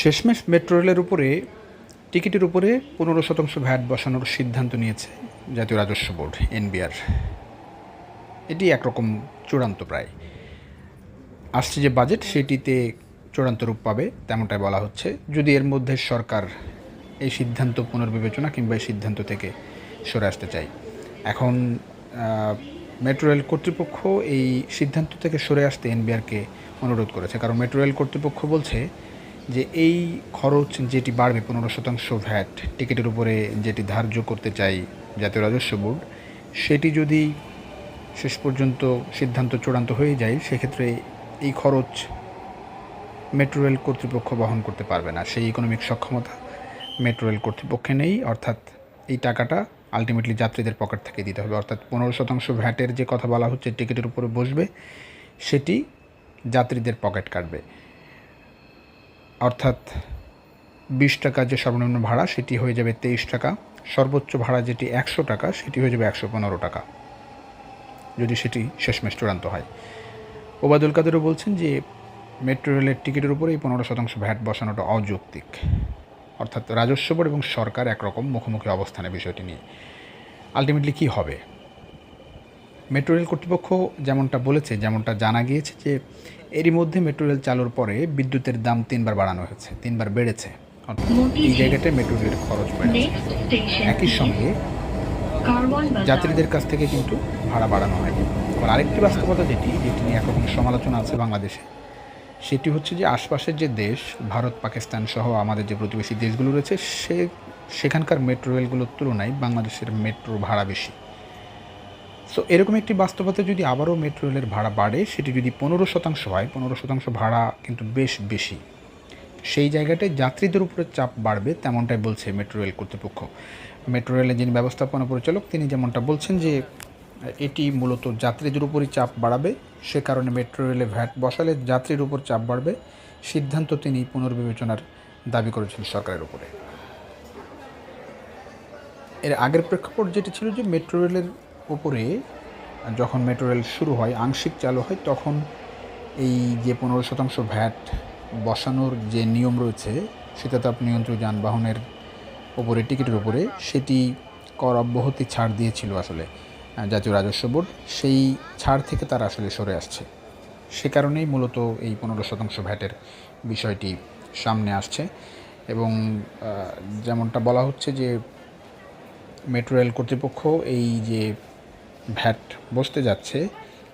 শেষমেশ মেট্রো রেলের উপরে, টিকিটের উপরে পনেরো শতাংশ ভ্যাট বসানোর সিদ্ধান্ত নিয়েছে জাতীয় রাজস্ব বোর্ড, এনবিআর। এটি একরকম চূড়ান্ত প্রায়। আসছে যে বাজেট, সেটিতে চূড়ান্ত রূপ পাবে, তেমনটাই বলা হচ্ছে। যদি এর মধ্যে সরকার এই সিদ্ধান্ত পুনর্বিবেচনা কিংবা এই সিদ্ধান্ত থেকে সরে আসতে চায়। এখন মেট্রো রেল কর্তৃপক্ষ এই সিদ্ধান্ত থেকে সরে আসতে এনবিআরকে অনুরোধ করেছে। কারণ মেট্রো রেল কর্তৃপক্ষ বলছে যে এই খরচ যেটি বাড়বে, পনেরো শতাংশ ভ্যাট, টিকিটের উপরে যেটি ধার্য করতে চাই জাতীয় রাজস্ব বোর্ড, সেটি যদি শেষ পর্যন্ত সিদ্ধান্ত চূড়ান্ত হয়ে যায়, সেক্ষেত্রে এই খরচ মেট্রো রেল কর্তৃপক্ষ বহন করতে পারবে না। সেই ইকোনমিক সক্ষমতা মেট্রো রেল কর্তৃপক্ষে নেই, অর্থাৎ এই টাকাটা আলটিমেটলি যাত্রীদের পকেট থেকে দিতে হবে। অর্থাৎ পনেরো শতাংশ ভ্যাটের যে কথা বলা হচ্ছে, টিকিটের উপরে বসবে, সেটি যাত্রীদের পকেট কাটবে। অর্থাৎ বিশ টাকা যে সর্বনিম্ন ভাড়া, সেটি হয়ে যাবে তেইশ টাকা। সর্বোচ্চ ভাড়া যেটি একশো টাকা, সেটি হয়ে যাবে একশো পনেরো টাকা। যদি সেটি শেষমেশ চূড়ান্ত হয়। ওবায়দুল কাদেরও বলছেন যে, মেট্রো রেলের টিকিটের উপরে এই পনেরো শতাংশ ভ্যাট বসানোটা অযৌক্তিক। অর্থাৎ রাজস্ব বোর্ড এবং সরকার একরকম মুখোমুখি অবস্থানে বিষয়টি নিয়ে। আলটিমেটলি কী হবে? মেট্রো রেল কর্তৃপক্ষ যেমনটা বলেছে যেমনটা জানা গিয়েছে যে এরই মধ্যে মেট্রো রেল চালুর পরে বিদ্যুতের দাম তিনবার বাড়ানো হয়েছে তিনবার বেড়েছে। এই জায়গাটায় মেট্রো রেলের খরচ বেড়েছে। একই সঙ্গে যাত্রীদের কাছ থেকে কিন্তু ভাড়া বাড়ানো হয়নি। আবার আরেকটি বাস্তবতা যেটি যেটি নিয়ে একরকম সমালোচনা আছে বাংলাদেশে সেটি হচ্ছে যে আশপাশের যে দেশ ভারত পাকিস্তান সহ আমাদের যে প্রতিবেশী দেশগুলো রয়েছে সে সেখানকার মেট্রো রেলগুলোর তুলনায় বাংলাদেশের মেট্রো ভাড়া বেশি। সো এরকম একটি বাস্তবতা যদি আবারও মেট্রো রেলের ভাড়া বাড়ে, সেটি যদি পনেরো শতাংশ হয়, পনেরো শতাংশ ভাড়া কিন্তু বেশ বেশি। সেই জায়গাটায় যাত্রীদের উপরে চাপ বাড়বে, তেমনটাই বলছে মেট্রো রেল কর্তৃপক্ষ। মেট্রো রেলের যিনি ব্যবস্থাপনা পরিচালক, তিনি যেমনটা বলছেন যে, এটি মূলত যাত্রীদের উপরই চাপ বাড়াবে, সে কারণে মেট্রো রেলে ভ্যাট বসালে যাত্রীর উপর চাপ বাড়বে, সিদ্ধান্ত তিনি পুনর্বিবেচনার দাবি করেছেন সরকারের উপরে। এর আগের প্রেক্ষাপট যেটি ছিল যে মেট্রো রেলের উপরে যখন মেট্রো রেল শুরু হয়, আংশিক চালু হয়, তখন এই যে পনেরো শতাংশ ভ্যাট বসানোর যে নিয়ম রয়েছে শীতাতাপ নিয়ন্ত্রিত যানবাহনের ওপরে টিকিটের উপরে, সেটি কর অব্যাহতি ছাড় দিয়েছিল আসলে জাতীয় রাজস্ব বোর্ড। সেই ছাড় থেকে তারা আসলে সরে আসছে। সে কারণেই মূলত এই পনেরো শতাংশ ভ্যাটের বিষয়টি সামনে আসছে এবং যেমনটা বলা হচ্ছে যে মেট্রো রেল কর্তৃপক্ষ এই যে ভ্যাট বসতে যাচ্ছে।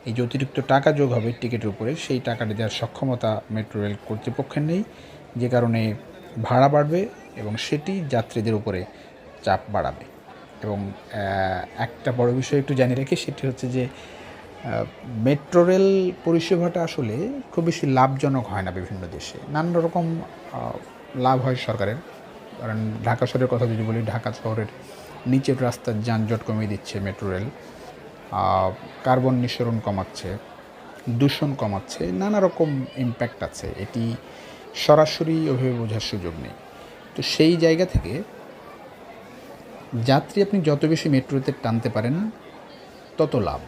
এই যে অতিরিক্ত টাকা যোগ হবে টিকিটের উপরে, সেই টাকাটা দেওয়ার সক্ষমতা মেট্রো রেল কর্তৃপক্ষের নেই। যে কারণে ভাড়া বাড়বে এবং সেটি যাত্রীদের উপরে চাপ বাড়াবে। এবং একটা বড় বিষয় একটু জানিয়ে রাখি, সেটি হচ্ছে যে মেট্রো রেল পরিষেবাটা আসলে খুব বেশি লাভজনক হয় না বিভিন্ন দেশে। নানান রকম লাভ হয় সরকারের। কারণ ঢাকা শহরের কথা যদি বলি, ঢাকা শহরের নিচের রাস্তার যানজট কমিয়ে দিচ্ছে মেট্রো রেল। কার্বন নিঃসরণ কমাচ্ছে, দূষণ কমাচ্ছে, নানা রকম ইম্প্যাক্ট আছে। এটি সরাসরি ওইভাবে বোঝার সুযোগ নেই। তো সেই জায়গা থেকে যাত্রী আপনি যত বেশি মেট্রোতে টানতে পারেন, তত লাভ।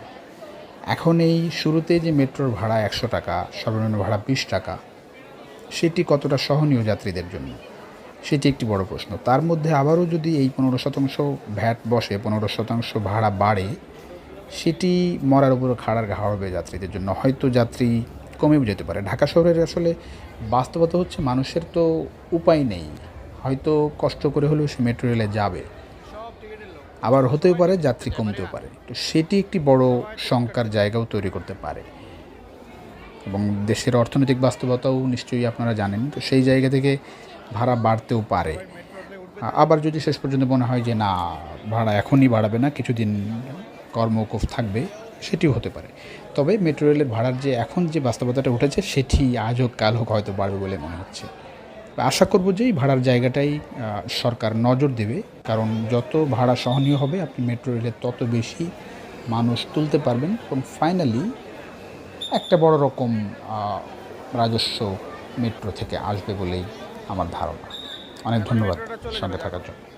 এখন এই শুরুতে যে মেট্রোর ভাড়া একশো টাকা, সর্বনিম্ন ভাড়া বিশ টাকা, সেটি কতটা সহনীয় যাত্রীদের জন্য? সেটি একটি বড় প্রশ্ন। তার মধ্যে আবারও যদি এই পনেরো শতাংশ ভ্যাট বসে, পনেরো শতাংশ ভাড়া বাড়ে সেটি মরার উপর খাড়ার ঘা হবে যাত্রীদের জন্য। হয়তো যাত্রী কমেও যেতে পারে। ঢাকা শহরের আসলে বাস্তবতা হচ্ছে মানুষের তো উপায় নেই। হয়তো কষ্ট করে হলেও সে মেট্রো রেলে যাবে। আবার হতেও পারে, যাত্রী কমতেও পারে। তো সেটি একটি বড় শঙ্কার জায়গাও তৈরি করতে পারে। এবং দেশের অর্থনৈতিক বাস্তবতাও নিশ্চয়ই আপনারা জানেন। তো সেই জায়গা থেকে ভাড়া বাড়তেও পারে। আবার যদি শেষ পর্যন্ত মনে হয় যে না, ভাড়া এখনই বাড়াবে না, কিছুদিন কর্মকুফ থাকবে, সেটিও হতে পারে। তবে মেট্রো রেলের ভাড়ার যে এখন যে বাস্তবতাটা উঠেছে, সেটি আজ হোক, কাল হোক হয়তো বাড়বে বলে মনে হচ্ছে। আশা করব যে এই ভাড়ার জায়গাটাই সরকার নজর দেবে। কারণ যত ভাড়া সহনীয় হবে, আপনি মেট্রো রেলের তত বেশি মানুষ তুলতে পারবেন। এবং ফাইনালি একটা বড় রকম রাজস্ব মেট্রো থেকে আসবে বলেই আমার ধারণা। অনেক ধন্যবাদ সঙ্গে থাকার জন্য।